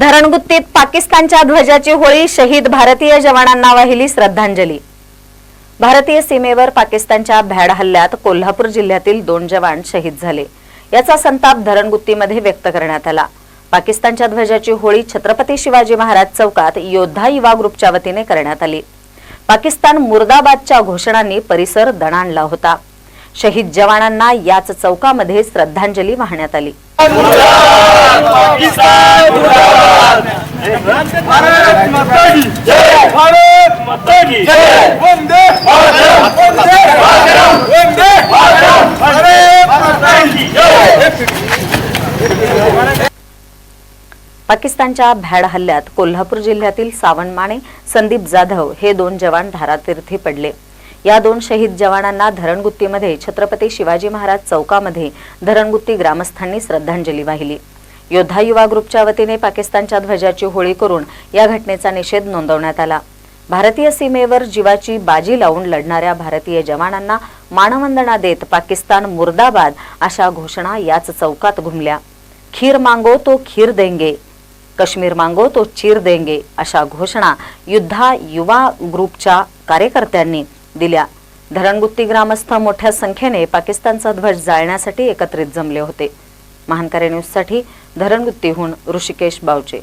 धरणगुत्तीत पाकिस्तानच्या ध्वजाची होळी शहीद भारतीय जवानांना वाहिली श्रद्धांजली. भारतीय सीमेवर पाकिस्तानच्या भ्याड हल्ल्यात कोल्हापूर जिल्ह्यातील दोन जवान शहीद झाले. याचा संताप धरणगुत्तीमध्ये व्यक्त करण्यात आला. पाकिस्तानच्या ध्वजाची होळी छत्रपती शिवाजी महाराज चौकात योद्धा युवा ग्रुपच्या वतीने करण्यात आली. पाकिस्तान मुर्दाबादच्या घोषणांनी परिसर दणाणला होता. शहीद जवानांना याच चौकामध्ये श्रद्धांजली वाहण्यात आली. पाकिस्तानच्या भ्याड हल्ल्यात कोल्हापूर जिल्ह्यातील सावंतमाने संदीप जाधव हे दोन जवान धारातीर्थी पडले. या दोन शहीद जवानांना धरणगुत्तीमध्ये छत्रपती शिवाजी महाराज चौकामध्ये धरणगुत्ती ग्रामस्थांनी श्रद्धांजली वाहिली. योद्धा युवा ग्रुपच्या वतीने पाकिस्तानच्या ध्वजाची होळी करून या घटनेचा निषेध नोंदवण्यात आला. भारतीय सीमेवर जीवाची बाजी लावून लढणाऱ्या भारतीय जवानांना मानवंदना देत पाकिस्तान मुर्दाबाद अशा घोषणा याच चौकात घुमल्या. खीर मांगो तो खीर देंगे काश्मीर मांगो तो चीर देंगे अशा घोषणा युद्धा युवा ग्रुपच्या कार्यकर्त्यांनी दिल्या. धरणगुत्ती ग्रामस्थ मोठ्या संख्येने पाकिस्तानचा ध्वज जाळण्यासाठी एकत्रित जमले होते. महानकारी न्यूजसाठी धरणगुत्तीहून ऋषिकेश बावचे.